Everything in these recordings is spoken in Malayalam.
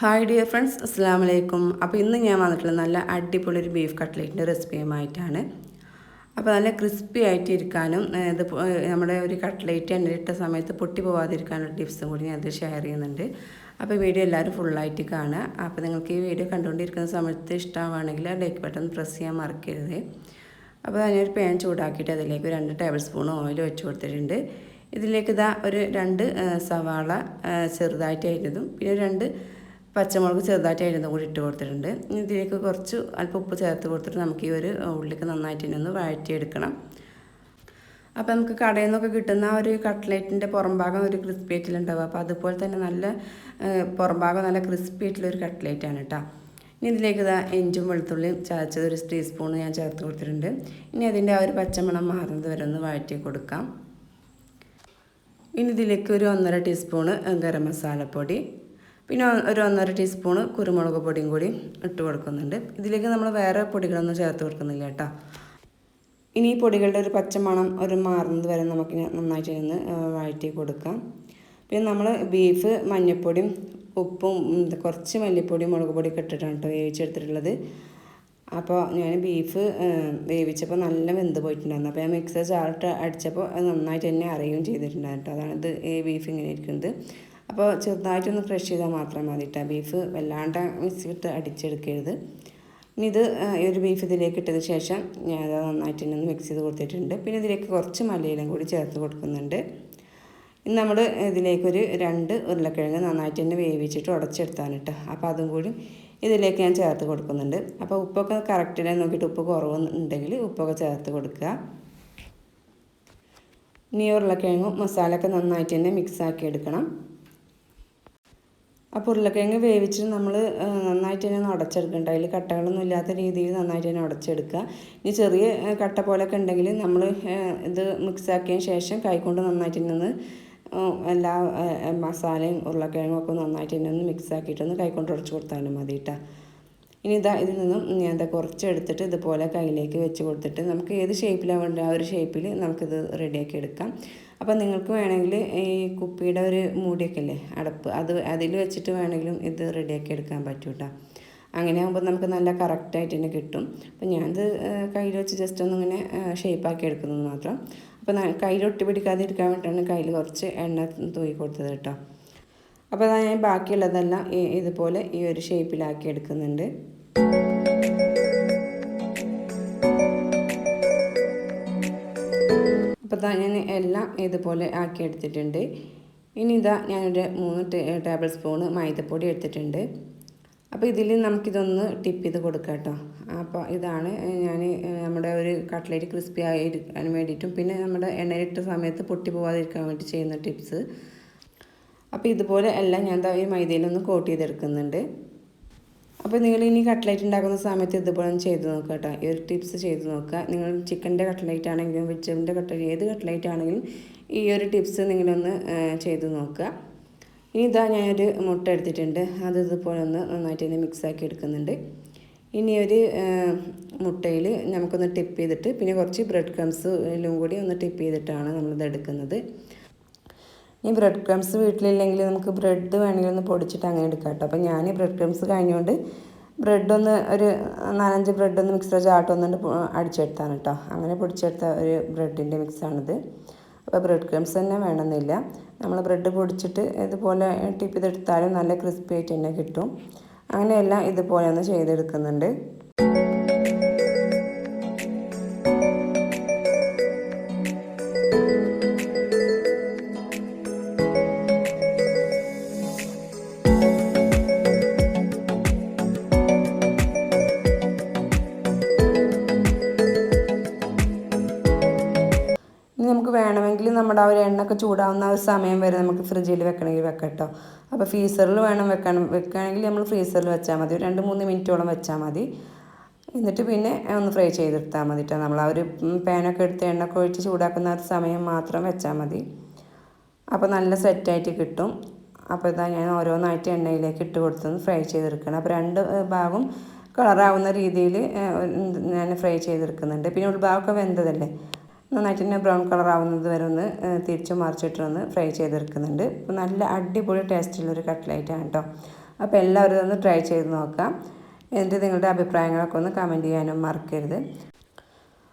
ഹായ് ഡിയർ ഫ്രണ്ട്സ് അസ്സാം വലൈക്കും അപ്പോൾ ഇന്ന് ഞാൻ വന്നിട്ടുള്ള നല്ല അടിപൊളി ഒരു ബീഫ് കട്ട്ലേറ്റിന്റെ റെസിപ്പിയുമായിട്ടാണ് അപ്പോൾ നല്ല ക്രിസ്പി ആയിട്ട് ഇരിക്കാനും ഇത് നമ്മുടെ ഒരു കട്ട്ലേറ്റ് എണ്ണയിട്ട സമയത്ത് പൊട്ടി പോവാതിരിക്കാനുള്ള ടിപ്സും കൂടി ഞാനത് ഷെയർ ചെയ്യുന്നുണ്ട്. അപ്പോൾ വീഡിയോ എല്ലാവരും ഫുള്ളായിട്ട് കാണുക. അപ്പോൾ നിങ്ങൾക്ക് ഈ വീഡിയോ കണ്ടുകൊണ്ടിരിക്കുന്ന സമയത്ത് ഇഷ്ടമാണെങ്കിൽ ലൈക്ക് ബട്ടൺ പ്രസ് ചെയ്യാൻ മറക്കരുത്. അപ്പോൾ അതിനൊരു പാൻ ചൂടാക്കിയിട്ട് അതിലേക്ക് രണ്ട് ടേബിൾ സ്പൂൺ ഓയിൽ വെച്ച് കൊടുത്തിട്ടുണ്ട്. ഇതിലേക്ക് ഇതാ ഒരു രണ്ട് സവാള ചെറുതായിട്ട് അരിഞ്ഞതും പിന്നെ രണ്ട് പച്ചമുളക് ചെറുതായിട്ട് അരിഞ്ഞ കൂടി ഇട്ട് കൊടുത്തിട്ടുണ്ട്. ഇതിലേക്ക് കുറച്ച് അല്പം ഉപ്പ് ചേർത്ത് കൊടുത്തിട്ട് നമുക്ക് ഈ ഒരു ഉള്ളിക്ക് നന്നായിട്ട് ഇനി ഒന്ന് വഴറ്റിയെടുക്കണം. അപ്പോൾ നമുക്ക് കടയിൽ നിന്നൊക്കെ കിട്ടുന്ന ഒരു കട്ട്ലേറ്റിന്റെ പുറംഭാഗം ഒരു ക്രിസ്പി ആയിട്ടുണ്ടാവും അപ്പോൾ അതുപോലെ തന്നെ നല്ല പുറംഭാഗം പുറം ഭാഗം നല്ല ക്രിസ്പി ആയിട്ടുള്ള ഒരു കട്ട്ലേറ്റാണ് കേട്ടോ ഇനി ഇതിലേക്ക് ഇതാ എഞ്ചും വെളുത്തുള്ളിയും ചതച്ചത് ഒരു ടീസ്പൂൺ ഞാൻ ചേർത്ത് കൊടുത്തിട്ടുണ്ട്. ഇനി അതിന്റെ ആ ഒരു പച്ചമണം മാറുന്നത് വരെ ഒന്ന് വഴറ്റി കൊടുക്കാം. ഇനി ഇതിലേക്ക് ഒരു ഒന്നര ടീസ്പൂണ് ഗരം മസാലപ്പൊടി. പിന്നെ ഒരു ഒന്നര ടീസ്പൂണ് കുരുമുളക് പൊടിയും കൂടി ഇട്ട് കൊടുക്കുന്നുണ്ട്. ഇതിലേക്ക് നമ്മൾ വേറെ പൊടികളൊന്നും ചേർത്ത് കൊടുക്കുന്നില്ല കേട്ടോ. ഇനി ഈ പൊടികളുടെ ഒരു പച്ച മണം ഒരു മാറുന്നത് വരെ നമുക്ക് നന്നായിട്ട് ഇരുന്ന് വഴറ്റി കൊടുക്കാം. പിന്നെ നമ്മൾ ബീഫ് മഞ്ഞൾപ്പൊടിയും ഉപ്പും കുറച്ച് മല്ലിപ്പൊടിയും മുളക് പൊടിയൊക്കെ ഇട്ടിട്ടാണ് കേട്ടോ വേവിച്ചെടുത്തിട്ടുള്ളത്. അപ്പോൾ ഞാൻ ബീഫ് വേവിച്ചപ്പോൾ നല്ല വെന്ത് പോയിട്ടുണ്ടായിരുന്നു. അപ്പോൾ ഞാൻ മിക്സർ ചാറിട്ട് അടിച്ചപ്പോൾ അത് നന്നായിട്ട് തന്നെ അറിയുകയും ചെയ്തിട്ടുണ്ടായിരുന്നു കേട്ടോ. അതാണ് ഇത് ഈ ബീഫ് ഇങ്ങനെ ഇരിക്കുന്നത്. അപ്പോൾ ചെറുതായിട്ടൊന്ന് ക്രഷ് ചെയ്താൽ മാത്രം മതി കേട്ടോ ബീഫ് വല്ലാണ്ട് മിക്സിയിട്ട് അടിച്ചെടുക്കരുത്. ഇനി ഇത് ഒരു ബീഫ് ഇതിലേക്ക് ഇട്ടതിന് ശേഷം ഞാൻ അത് നന്നായിട്ട് തന്നെ ഒന്ന് മിക്സ് ചെയ്ത് കൊടുത്തിട്ടുണ്ട്. പിന്നെ ഇതിലേക്ക് കുറച്ച് മലയിലും കൂടി ചേർത്ത് കൊടുക്കുന്നുണ്ട്. ഇനി നമ്മൾ ഇതിലേക്കൊരു രണ്ട് ഉരുളക്കിഴങ്ങ് നന്നായിട്ട് തന്നെ വേവിച്ചിട്ട് ഉടച്ചെടുത്താണ് കേട്ടോ അപ്പോൾ അതും കൂടി ഇതിലേക്ക് ഞാൻ ചേർത്ത് കൊടുക്കുന്നുണ്ട്. അപ്പോൾ ഉപ്പൊക്കെ കറക്റ്റിനെ നോക്കിയിട്ട് ഉപ്പ് കുറവുണ്ടെങ്കിൽ ഉപ്പൊക്കെ ചേർത്ത് കൊടുക്കുക. ഇനി ഉരുളക്കിഴങ്ങും മസാലയൊക്കെ നന്നായിട്ട് തന്നെ മിക്സ് ആക്കി എടുക്കണം. അപ്പോൾ ഉരുളക്കിഴങ്ങ് വേവിച്ചിട്ട് നമ്മൾ നന്നായിട്ട് തന്നെ ഒന്ന് ഉടച്ചെടുക്കണ്ട അതിൽ കട്ടകളൊന്നും ഇല്ലാത്ത രീതിയിൽ നന്നായിട്ട് തന്നെ ഉടച്ചെടുക്കുക ഇനി ചെറിയ കട്ട പോലൊക്കെ ഉണ്ടെങ്കിൽ നമ്മൾ ഇത് മിക്സ് ആക്കിയതിന് ശേഷം കൈകൊണ്ട് നന്നായിട്ട് തന്നെ ഒന്ന് എല്ലാ മസാലയും ഉരുളക്കിഴങ്ങും ഒക്കെ നന്നായിട്ട് തന്നെ ഒന്ന് മിക്സ് ആക്കിയിട്ടൊന്ന് കൈകൊണ്ട് ഉടച്ച് കൊടുത്താലും മതി കേട്ടോ ഇനി ഇതാ ഇതിൽ നിന്നും ഇതാ കുറച്ച് എടുത്തിട്ട് ഇതുപോലെ കയ്യിലേക്ക് വെച്ച് കൊടുത്തിട്ട് നമുക്ക് ഏത് ഷേപ്പിലാണ് വേണ്ടത് ആ ഒരു ഷേപ്പിൽ നമുക്കിത് റെഡിയാക്കി എടുക്കാം. അപ്പോൾ നിങ്ങൾക്ക് വേണമെങ്കിൽ ഈ കുപ്പിയുടെ ഒരു മൂടിയൊക്കെ അല്ലേ അടപ്പ് അത് അതിൽ വെച്ചിട്ട് വേണമെങ്കിലും ഇത് റെഡിയാക്കി എടുക്കാൻ പറ്റും കേട്ടോ അങ്ങനെ ആകുമ്പോൾ നമുക്ക് നല്ല കറക്റ്റായിട്ട് തന്നെ കിട്ടും. അപ്പം ഞാനിത് കയ്യിൽ വെച്ച് ജസ്റ്റ് ഒന്ന് ഇങ്ങനെ ഷേപ്പാക്കി എടുക്കുന്നത് മാത്രം. അപ്പോൾ കയ്യിൽ ഒട്ടി പിടിക്കാതെ ഇരിക്കാൻ വേണ്ടിയിട്ടാണ് കയ്യിൽ കുറച്ച് എണ്ണ തൂക്കി കൊടുത്തത് കേട്ടോ അപ്പോൾ ഞാൻ ബാക്കിയുള്ളതെല്ലാം ഇതുപോലെ ഈ ഒരു ഷേപ്പിലാക്കി എടുക്കുന്നുണ്ട്. അപ്പോൾ ഇതാ ഞാൻ എല്ലാം ഇതുപോലെ ആക്കി എടുത്തിട്ടുണ്ട്. ഇനി ഇതാ ഞാനൊരു മൂന്ന് ടേബിൾ സ്പൂണ് മൈദപ്പൊടി എടുത്തിട്ടുണ്ട്. അപ്പോൾ ഇതിൽ നമുക്കിതൊന്ന് ടിപ്പ് ചെയ്ത് കൊടുക്കാം കേട്ടോ. അപ്പോൾ ഇതാണ് ഞാൻ നമ്മുടെ ഒരു കട്ട്ലേറ്റ് ക്രിസ്പി ആയിരിക്കാൻ വേണ്ടിയിട്ടും പിന്നെ നമ്മുടെ എണ്ണയിലിട്ട സമയത്ത് പൊട്ടി പോവാതിരിക്കാൻ വേണ്ടി ചെയ്യുന്ന ടിപ്സ്. അപ്പോൾ ഇതുപോലെ എല്ലാം ഞാൻ ഈ മൈദയിലൊന്ന് കോട്ട് ചെയ്തെടുക്കുന്നുണ്ട്. അപ്പോൾ നിങ്ങൾ ഇനി കട്ട്ലേറ്റ് ഉണ്ടാക്കുന്ന സമയത്ത് ഇതുപോലെ ചെയ്ത് നോക്കുക കേട്ടോ. ഈ ഒരു ടിപ്സ് ചെയ്ത് നോക്കുക നിങ്ങൾ ചിക്കന്റെ കട്ട്ലേറ്റ് ആണെങ്കിലും വെജിറ്റബിളിന്റെ കട്ട്ലേറ്റ് ഏത് കട്ട്ലേറ്റ് ആണെങ്കിലും ഈ ഒരു ടിപ്സ് നിങ്ങളൊന്ന് ചെയ്ത് നോക്കുക ഇനി ഇതാ ഞാനൊരു മുട്ട എടുത്തിട്ടുണ്ട്. അത് ഇതുപോലെ ഒന്ന് നന്നായിട്ട് ഇനി മിക്സ് ആക്കി എടുക്കുന്നുണ്ട്. ഇനി ഒരു മുട്ടയിൽ നമുക്കൊന്ന് ടിപ്പ് ചെയ്തിട്ട് പിന്നെ കുറച്ച് ബ്രെഡ് ക്രംസിലും കൂടി ഒന്ന് ടിപ്പ് ചെയ്തിട്ടാണ് നമ്മളിത് എടുക്കുന്നത്. ഈ ബ്രെഡ് ക്രംസ് വീട്ടിലില്ലെങ്കിൽ നമുക്ക് ബ്രെഡ് വേണമെങ്കിൽ ഒന്ന് പൊടിച്ചിട്ട് അങ്ങനെ എടുക്കാം കേട്ടോ. അപ്പോൾ ഞാൻ ബ്രെഡ് ക്രംസ് കഴിഞ്ഞുകൊണ്ട് ബ്രെഡൊന്ന് ഒരു നാലഞ്ച് ബ്രെഡ് ഒന്ന് മിക്സർ ചാട്ടൊന്നുണ്ട് അടിച്ചെടുത്താണ് കേട്ടോ. അങ്ങനെ പൊടിച്ചെടുത്ത ഒരു ബ്രെഡിന്റെ മിക്സാണിത് അപ്പോൾ ബ്രെഡ് ക്രംസ് തന്നെ വേണമെന്നില്ല. നമ്മൾ ബ്രെഡ് പൊടിച്ചിട്ട് ഇതുപോലെ ടിപ്പ് ചെയ്തെടുത്താലും നല്ല ക്രിസ്പി ആയിട്ട് തന്നെ കിട്ടും. അങ്ങനെയെല്ലാം ഇതുപോലെ ഒന്ന് ചെയ്തെടുക്കുന്നുണ്ട്. നമ്മുടെ ഒരു എണ്ണൊക്കെ ചൂടാവുന്ന ഒരു സമയം വരെ നമുക്ക് ഫ്രിഡ്ജിൽ വെക്കണമെങ്കിൽ വെക്കട്ടോ കേട്ടോ. അപ്പോൾ ഫ്രീസറിൽ വേണം വെക്കണം വെക്കുകയാണെങ്കിൽ നമ്മൾ ഫ്രീസറിൽ വെച്ചാൽ മതി. രണ്ട് മൂന്ന് മിനിറ്റോളം വെച്ചാൽ മതി. എന്നിട്ട് പിന്നെ ഒന്ന് ഫ്രൈ ചെയ്തെടുത്താൽ മതി കേട്ടോ. നമ്മൾ ആ ഒരു പാനൊക്കെ എടുത്ത് എണ്ണയൊക്കെ ഒഴിച്ച് ചൂടാക്കുന്ന ഒരു സമയം മാത്രം വെച്ചാൽ മതി. അപ്പോൾ നല്ല സെറ്റായിട്ട് കിട്ടും. അപ്പോൾ ഇതാ ഞാൻ ഓരോന്നായിട്ട് എണ്ണയിലേക്ക് ഇട്ട് കൊടുത്തൊന്ന് ഫ്രൈ ചെയ്തെടുക്കണം അപ്പോൾ രണ്ട് ഭാഗം കളറാവുന്ന രീതിയിൽ ഞാൻ ഫ്രൈ ചെയ്തെടുക്കുന്നുണ്ട്. പിന്നെ ഉൾഭാഗമൊക്കെ വെന്തതല്ലേ? നന്നായിട്ട് തന്നെ ബ്രൗൺ കളർ ആവുന്നത് വരെ ഒന്ന് തിരിച്ചു മറിച്ചിട്ടൊന്ന് ഫ്രൈ ചെയ്തെടുക്കുന്നുണ്ട്. അപ്പോൾ നല്ല അടിപൊളി ടേസ്റ്റുള്ളൊരു കട്ട്ലൈറ്റാണ് കേട്ടോ. അപ്പോൾ എല്ലാവരും ഒന്ന് ട്രൈ ചെയ്ത് നോക്കാം. എന്നിട്ട് നിങ്ങളുടെ അഭിപ്രായങ്ങളൊക്കെ ഒന്ന് കമന്റ് ചെയ്യാനും മറക്കരുത്.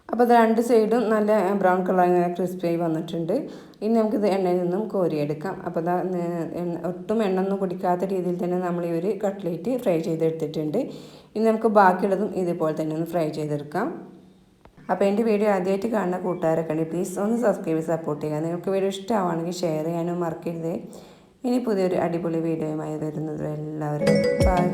അപ്പോൾ അത് രണ്ട് സൈഡും നല്ല ബ്രൗൺ കളർ ഇങ്ങനെ ക്രിസ്പിയായി വന്നിട്ടുണ്ട്. ഇനി നമുക്കിത് എണ്ണയിൽ നിന്നും കോരിയെടുക്കാം. അപ്പോൾ ഇതാ ഒട്ടും എണ്ണ ഒന്നും കുടിക്കാത്ത രീതിയിൽ തന്നെ നമ്മൾ ഈ ഒരു കട്ട്ലേറ്റ് ഫ്രൈ ചെയ്തെടുത്തിട്ടുണ്ട്. ഇനി നമുക്ക് ബാക്കിയുള്ളതും ഇതുപോലെ തന്നെ ഒന്ന് ഫ്രൈ ചെയ്തെടുക്കാം. അപ്പോൾ എന്റെ വീഡിയോ ആദ്യമായിട്ട് കാണുന്ന കൂട്ടുകാരൊക്കെ ഉണ്ട് പ്ലീസ് ഒന്ന് സബ്സ്ക്രൈബ് സപ്പോർട്ട് ചെയ്യുക. നിങ്ങൾക്ക് വീഡിയോ ഇഷ്ടമാണെങ്കിൽ ഷെയർ ചെയ്യാനും മറക്കരുത്. ഇനി പുതിയൊരു അടിപൊളി വീഡിയോയുമായി വരുന്നത് എല്ലാവരും ബൈ